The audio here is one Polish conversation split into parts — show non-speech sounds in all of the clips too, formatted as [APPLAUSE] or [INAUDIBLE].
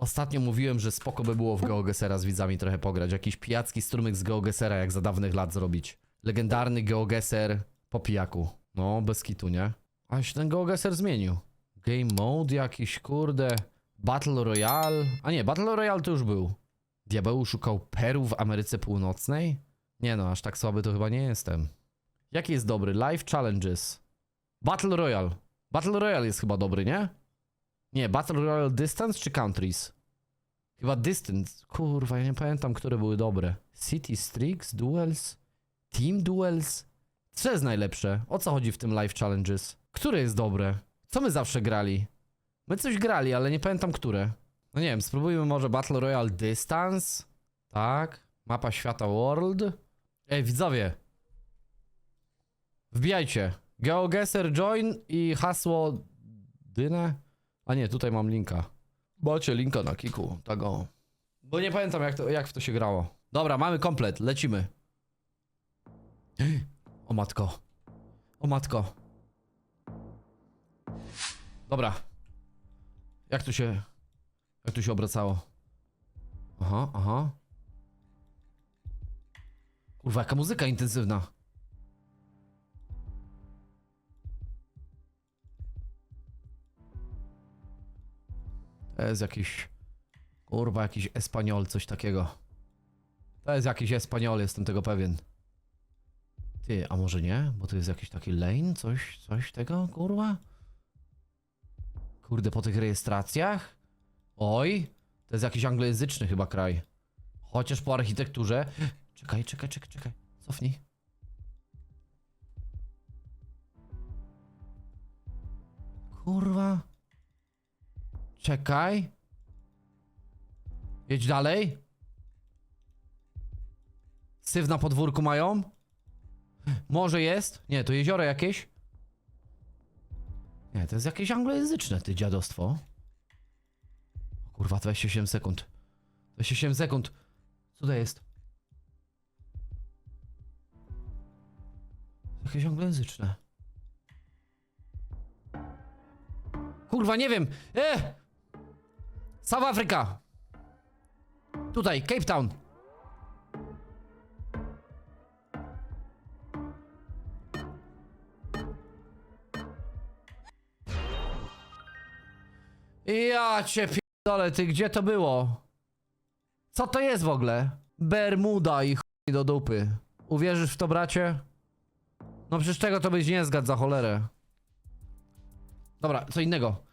Ostatnio mówiłem, że spoko by było w GeoGesera z widzami trochę pograć. Jakiś pijacki strumyk z GeoGesera jak za dawnych lat zrobić. Legendarny GeoGeser po pijaku. No, bez kitu, nie? A się ten GeoGeser zmienił. Game mode jakiś, kurde. Battle Royale. A nie, Battle Royale to już był. Diabeł szukał Peru w Ameryce Północnej? Nie no, aż tak słaby to chyba nie jestem. Jaki jest dobry? Live Challenges. Battle Royale. Battle Royale jest chyba dobry, nie? Nie, Battle Royale Distance czy Countries? Chyba Distance. Kurwa, ja nie pamiętam, które były dobre. City Streaks, Duels, Team Duels. Co jest najlepsze? O co chodzi w tym Live Challenges? Które jest dobre? Co my zawsze grali? My coś grali, ale nie pamiętam które. No nie wiem, spróbujmy może Battle Royale Distance. Tak. Mapa świata World. Ej, widzowie. Wbijajcie. GeoGuessr join i hasło dynę. A nie, tutaj mam linka. Macie linka na kiku, tak o. Bo nie pamiętam jak, to, jak w to się grało. Dobra, mamy komplet, lecimy. [GASPS] O matko. O matko. Dobra. Jak tu się... Jak tu się obracało? Aha, aha. Kurwa, jaka muzyka intensywna. To jest jakiś... Kurwa, jakiś Espaniol, coś takiego. To jest jakiś Espaniol, jestem tego pewien. Ty, a może nie? Bo to jest jakiś taki lane, coś, coś tego, kurwa? Kurde, po tych rejestracjach? Oj, to jest jakiś anglojęzyczny chyba kraj. Chociaż po architekturze... Czekaj, czekaj, czekaj, czekaj. Cofnij. Kurwa. Czekaj. Jedź dalej. Syf na podwórku mają? Może jest? Nie, to jezioro jakieś? Nie, to jest jakieś anglojęzyczne, ty dziadostwo. O kurwa, 27 sekund. 27 sekund. Co to jest? Jakieś anglojęzyczne. Kurwa, nie wiem. E! South Africa. Tutaj, Cape Town. Ja cię pierdolę, ty gdzie to było? Co to jest w ogóle? Bermuda i chuj do dupy. Uwierzysz w to, bracie? No przecież tego to byś nie zgadł za cholerę. Dobra, co innego.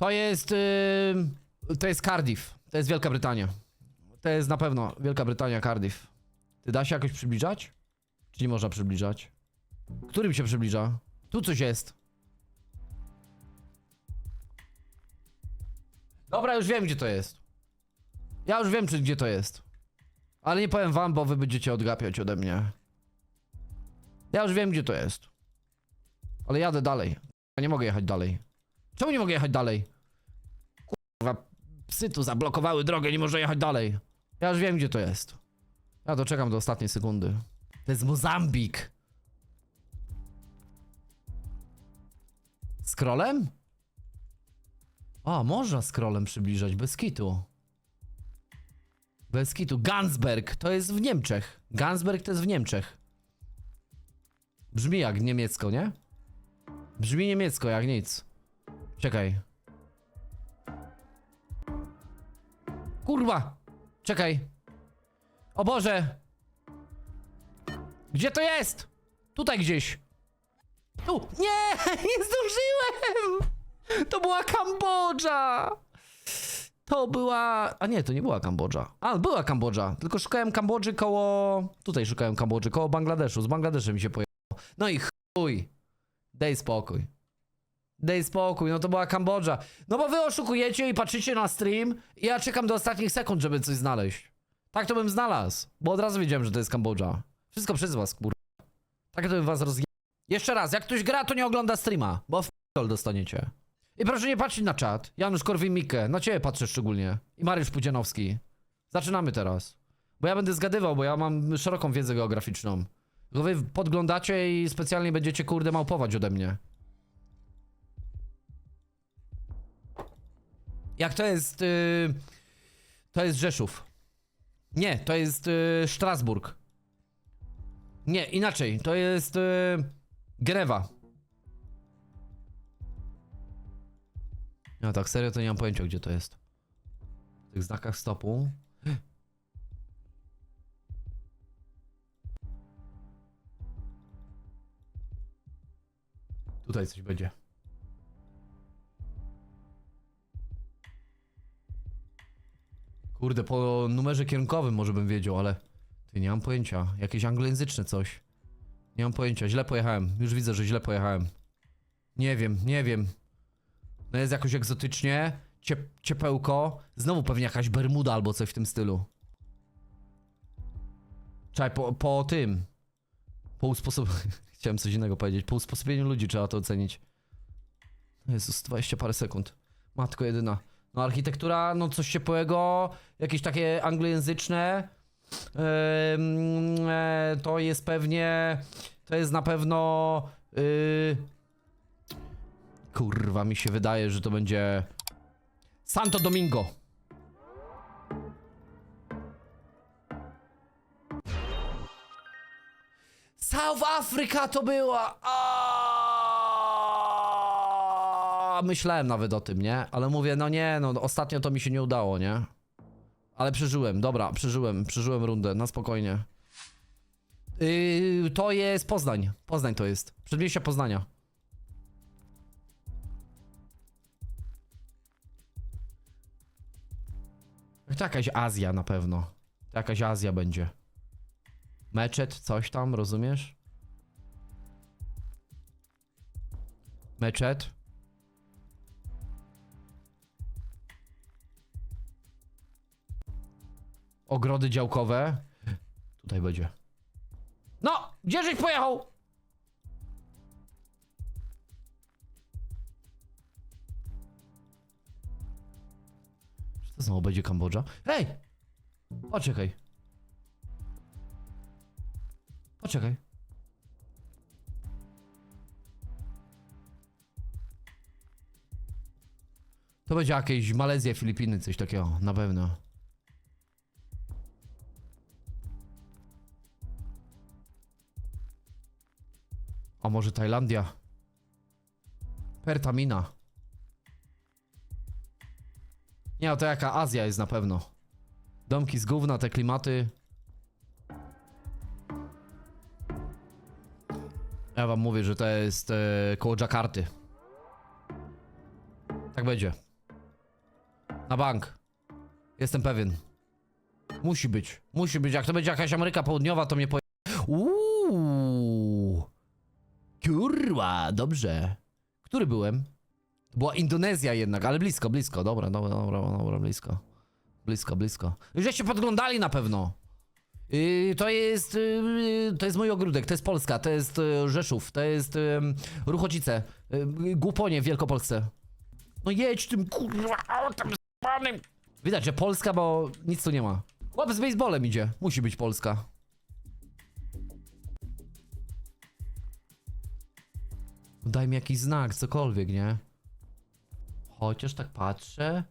To jest. To jest Cardiff. To jest Wielka Brytania. To jest na pewno Wielka Brytania, Cardiff. Ty da się jakoś przybliżać? Czy nie można przybliżać? Którym się przybliża? Tu coś jest. Dobra, już wiem gdzie to jest. Ja już wiem czy gdzie to jest. Ale nie powiem wam, bo wy będziecie odgapiać ode mnie. Ja już wiem gdzie to jest. Ale jadę dalej. Ja nie mogę jechać dalej. Czemu nie mogę jechać dalej? Kurwa, psy tu zablokowały drogę, nie może jechać dalej. Ja już wiem, gdzie to jest. Ja doczekam do ostatniej sekundy. To jest Mozambik. Scrollem? A, można scrollem przybliżać, bez kitu. Bez kitu. Gansberg, to jest w Niemczech. Gansberg to jest w Niemczech. Brzmi jak niemiecko, nie? Brzmi niemiecko jak nic. Czekaj. Kurwa! Czekaj. O Boże! Gdzie to jest? Tutaj gdzieś. Tu! Nie! [LAUGHS] Nie zdążyłem! To była Kambodża! To była... A nie, to nie była Kambodża. A, była Kambodża. Tylko szukałem Kambodży koło... Tutaj szukałem Kambodży, koło Bangladeszu. Z Bangladeszem mi się pojechało. No i chuj. Daj spokój. Daj spokój, no to była Kambodża. No bo wy oszukujecie i patrzycie na stream i ja czekam do ostatnich sekund, żeby coś znaleźć. Tak to bym znalazł, bo od razu wiedziałem, że to jest Kambodża. Wszystko przez was, kur... Tak to bym was rozje... Jeszcze raz, jak ktoś gra, to nie ogląda streama, bo w dostaniecie. I proszę nie patrzeć na czat. Janusz Korwin-Mikke, na ciebie patrzę szczególnie. I Mariusz Pudzianowski. Zaczynamy teraz. Bo ja będę zgadywał, bo ja mam szeroką wiedzę geograficzną. Tylko wy podglądacie i specjalnie będziecie kurde małpować ode mnie. Jak to jest... y, to jest Rzeszów. Nie, to jest y, Strasburg. Nie, inaczej. To jest y, Genewa. No tak, serio to nie mam pojęcia, gdzie to jest. W tych znakach stopu. [GASPS] Tutaj coś będzie. Kurde, po numerze kierunkowym może bym wiedział, ale... Ty, nie mam pojęcia. Jakieś anglojęzyczne coś. Nie mam pojęcia, źle pojechałem. Już widzę, że źle pojechałem. Nie wiem, nie wiem. No jest jakoś egzotycznie. Ciep ciepełko. Znowu pewnie jakaś bermuda albo coś w tym stylu. Czekaj, po, po tym. Po usposobieniu. [LAUGHS] Chciałem coś innego powiedzieć. Po usposobieniu ludzi trzeba to ocenić. Jezus, 20 parę sekund. Matko jedyna. No architektura, no coś ciepłego, jakieś takie anglojęzyczne. E, to jest pewnie. To jest na pewno. y, kurwa, mi się wydaje, że to będzie. Santo Domingo. South Africa to była. Myślałem nawet o tym, nie? Ale mówię, no nie, no ostatnio to mi się nie udało, nie? Ale przeżyłem, dobra, przeżyłem, przeżyłem rundę, na spokojnie. Yy, to jest Poznań. Poznań to jest. Przedmieścia Poznania. To jakaś Azja na pewno. To jakaś Azja będzie. Meczet, coś tam, rozumiesz? Meczet. Ogrody działkowe. Tutaj będzie. No! Gdzie żeś pojechał? Czy to znowu będzie Kambodża? Hej! Poczekaj. Poczekaj. To będzie jakieś Malezja, Filipiny, coś takiego, na pewno. Może Tajlandia? Pertamina. Nie, no to jaka Azja jest na pewno. Domki z gówna, te klimaty. Ja wam mówię, że to jest e, koło Jakarty. Tak będzie. Na bank. Jestem pewien. Musi być. Musi być. Jak to będzie jakaś Ameryka Południowa, to mnie po... Uuu. Kurwa, dobrze. Który byłem? To była Indonezja jednak, ale blisko, blisko. Dobra, dobra, dobra, dobra, blisko. Blisko, blisko. Już żeście podglądali na pewno. Yy, to jest. Yy, to jest mój ogródek, to jest Polska, to jest yy, Rzeszów, to jest yy, Ruchocice, yy, Głuponie w Wielkopolsce. No jedź tym kurwa autem panem. Widać, że Polska, bo nic tu nie ma. Chłop z baseballem idzie. Musi być Polska. Daj mi jakiś znak, cokolwiek, nie? Chociaż tak patrzę.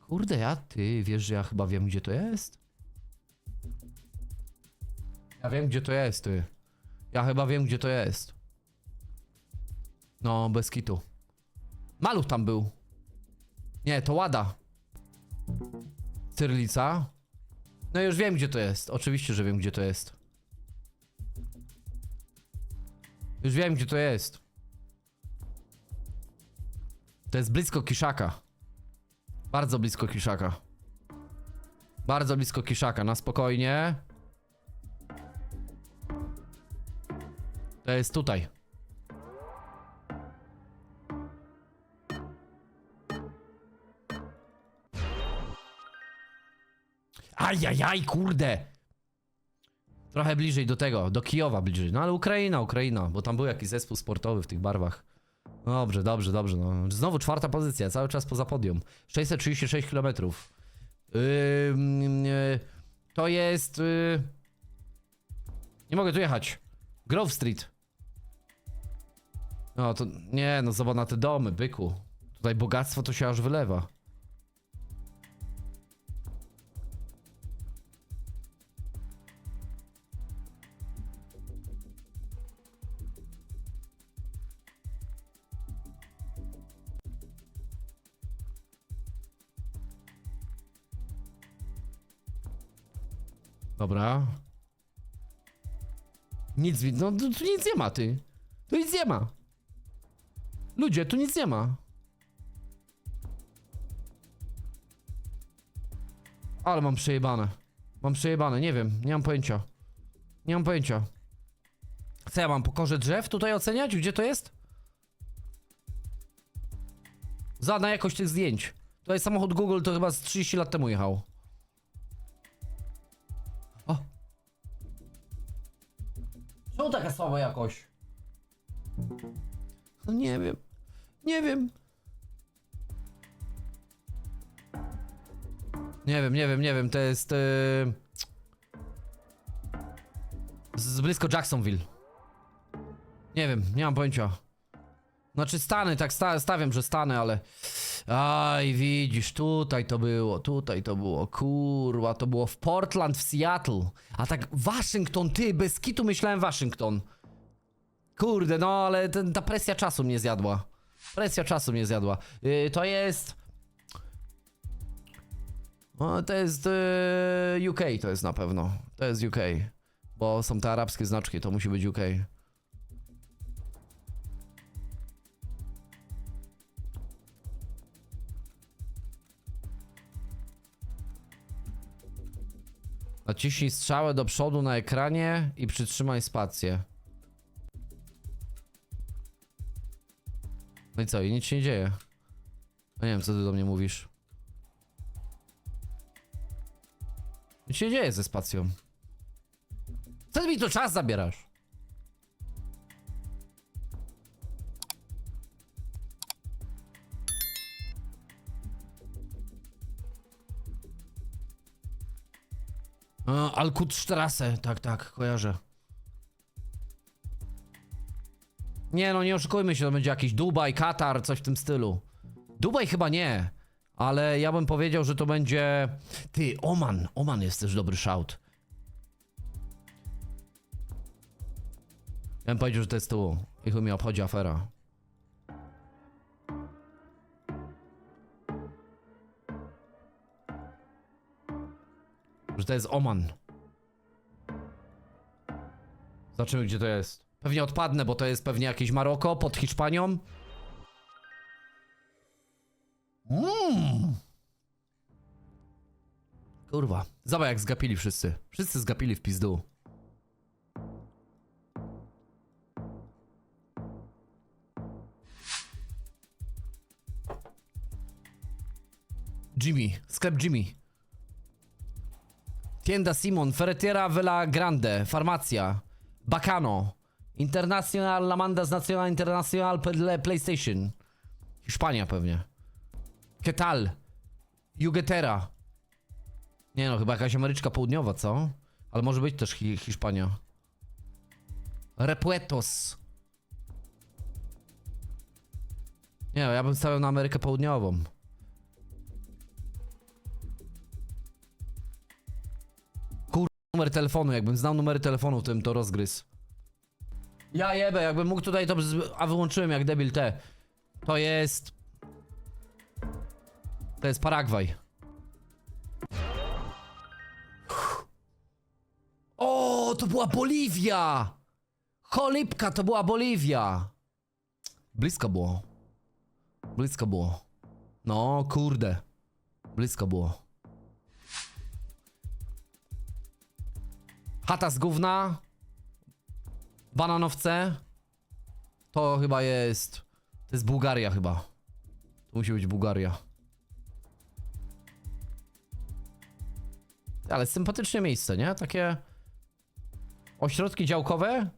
Kurde, ja ty, wiesz, że ja chyba wiem, gdzie to jest? Ja wiem, gdzie to jest, ty. Ja chyba wiem, gdzie to jest. No, bez kitu. Maluch tam był. Nie, to Łada. Cyrlica. No już wiem, gdzie to jest. Oczywiście, że wiem, gdzie to jest. Już wiem, gdzie to jest. To jest blisko Kiszaka. Bardzo blisko Kiszaka. Bardzo blisko Kiszaka, na spokojnie. To jest tutaj. Ajajaj, kurde! Trochę bliżej do tego, do Kijowa bliżej. No ale Ukraina, Ukraina, bo tam był jakiś zespół sportowy w tych barwach. Dobrze, dobrze, dobrze. No. Znowu czwarta pozycja, cały czas poza podium. 636 km. Yy, to jest. Yy... Nie mogę tu jechać. Grove Street. No to. Nie, no zobacz na te domy, byku. Tutaj bogactwo to się aż wylewa. Dobra. Nic, no tu, tu nic nie ma, ty. Tu nic nie ma. Ludzie, tu nic nie ma. Ale mam przejebane. Mam przejebane, nie wiem, nie mam pojęcia. Nie mam pojęcia. Co ja mam po korze drzew tutaj oceniać? Gdzie to jest? Zadna jakość tych zdjęć. Tutaj samochód Google to chyba z 30 lat temu jechał. Czemu taka słaba jakość? No nie wiem. Nie wiem. Nie wiem, nie wiem, nie wiem, to jest... Yy... Z blisko Jacksonville. Nie wiem, nie mam pojęcia. Znaczy Stany, tak sta stawiam, że Stany, ale... Aj, widzisz, tutaj to było, tutaj to było, kurwa, to było w Portland, w Seattle. A tak Waszyngton, ty, bez kitu myślałem Waszyngton. Kurde, no ale ten, ta presja czasu mnie zjadła. Presja czasu mnie zjadła. Yy, to jest... No, to jest yy, UK, to jest na pewno. To jest UK. Bo są te arabskie znaczki, to musi być UK. Naciśnij strzałę do przodu na ekranie i przytrzymaj spację. No i co? I nic się nie dzieje. No nie wiem, co ty do mnie mówisz. Nic się nie dzieje ze spacją. Co ty mi tu czas zabierasz? A, Alkutstrasse, tak, tak, kojarzę. Nie no, nie oszukujmy się, to będzie jakiś Dubaj, Katar, coś w tym stylu. Dubaj chyba nie, ale ja bym powiedział, że to będzie... Ty, Oman, Oman jest też dobry shout. Ja bym powiedział, że to jest tu. I chuj obchodzi afera. Że to jest Oman. Zobaczymy, gdzie to jest. Pewnie odpadnę, bo to jest pewnie jakieś Maroko pod Hiszpanią. Mmm. Kurwa. Zobacz jak zgapili wszyscy. Wszyscy zgapili w pizdu. Jimmy. Sklep Jimmy. Tienda Simon, Ferretiera Vela Grande, Farmacja, Bacano, International Lamandas Nacional Internacional Pl- PlayStation, Hiszpania pewnie, Ketal, Jugetera, nie no, chyba jakaś Ameryczka Południowa, co? Ale może być też hi Hiszpania. Repuetos. Nie, ja bym stawiał na Amerykę Południową. Numer telefonu, jakbym znał numery telefonu, to bym to rozgryzł. Ja jebę, jakbym mógł tutaj to... A wyłączyłem jak debil te. To jest... To jest Paragwaj. O, to była Boliwia! Cholipka, to była Boliwia! Blisko było. Blisko było. No, kurde. Blisko było. Chata z gówna. Bananowce. To chyba jest... To jest Bułgaria chyba. To musi być Bułgaria. Ale sympatyczne miejsce, nie? Takie... Ośrodki działkowe.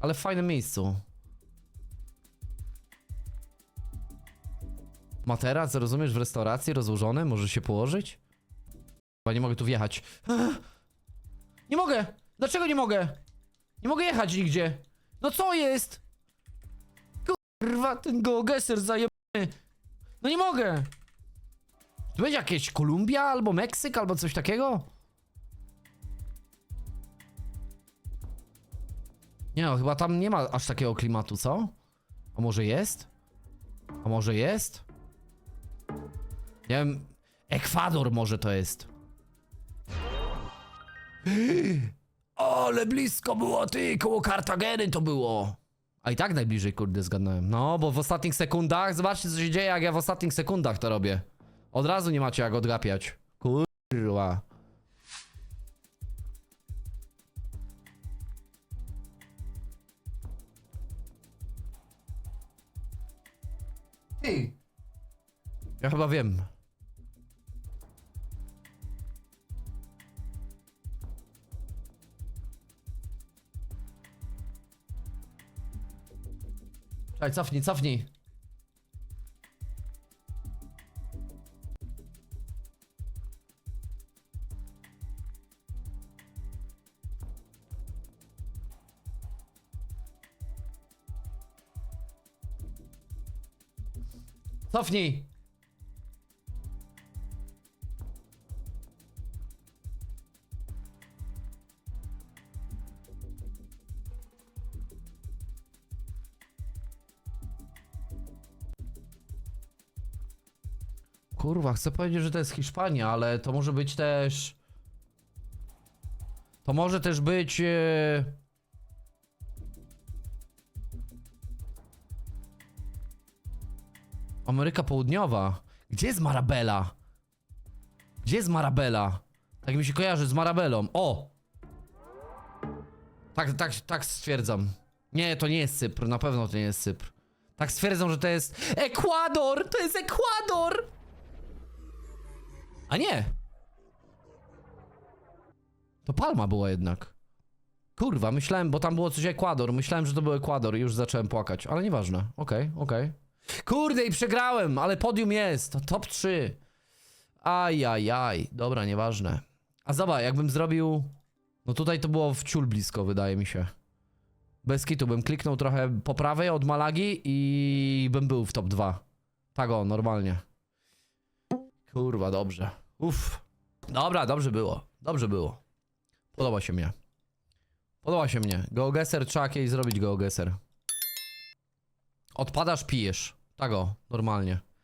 Ale w fajnym miejscu. Materac, rozumiesz, w restauracji rozłożony, możesz się położyć? Chyba nie mogę tu wjechać. Nie mogę! Dlaczego nie mogę? Nie mogę jechać nigdzie. No co jest? Kurwa, ten geogeser zajebany. No nie mogę. To będzie jakieś Kolumbia albo Meksyk albo coś takiego? Nie no, chyba tam nie ma aż takiego klimatu, co? A może jest? A może jest? Nie wiem, Ekwador może to jest. Ale blisko było, ty, koło Kartageny to było. A i tak najbliżej, kurde, zgadnąłem. No, bo w ostatnich sekundach, zobaczcie co się dzieje, jak ja w ostatnich sekundach to robię. Od razu nie macie jak odgapiać. Kurwa. Ja chyba wiem. Czekaj, cofnij, cofnij. Cofnij. Chcę powiedzieć, że to jest Hiszpania, ale to może być też. To może też być. E... Ameryka Południowa. Gdzie jest Marabella? Gdzie jest Marabella? Tak mi się kojarzy z Marabelą. O! Tak, tak, tak stwierdzam. Nie, to nie jest Cypr, na pewno to nie jest Cypr. Tak stwierdzam, że to jest Ekwador! To jest Ekwador! A nie! To Palma była jednak. Kurwa, myślałem, bo tam było coś Ekwador. Myślałem, że to był Ekwador i już zacząłem płakać, ale nieważne. Okej, okej. Kurde, i przegrałem, ale podium jest. To top 3. Ajajaj. Dobra, nieważne. A zobacz, jakbym zrobił... No tutaj to było w ciul blisko, wydaje mi się. Bez kitu, bym kliknął trochę po prawej od Malagi i bym był w top 2. Tak o, normalnie. Kurwa, dobrze. Uff. Dobra, dobrze było. Dobrze było. Podoba się mnie. Podoba się mnie. GeoGuessr, trzeba kiedyś zrobić GeoGuessr. Odpadasz, pijesz. Tak o, normalnie.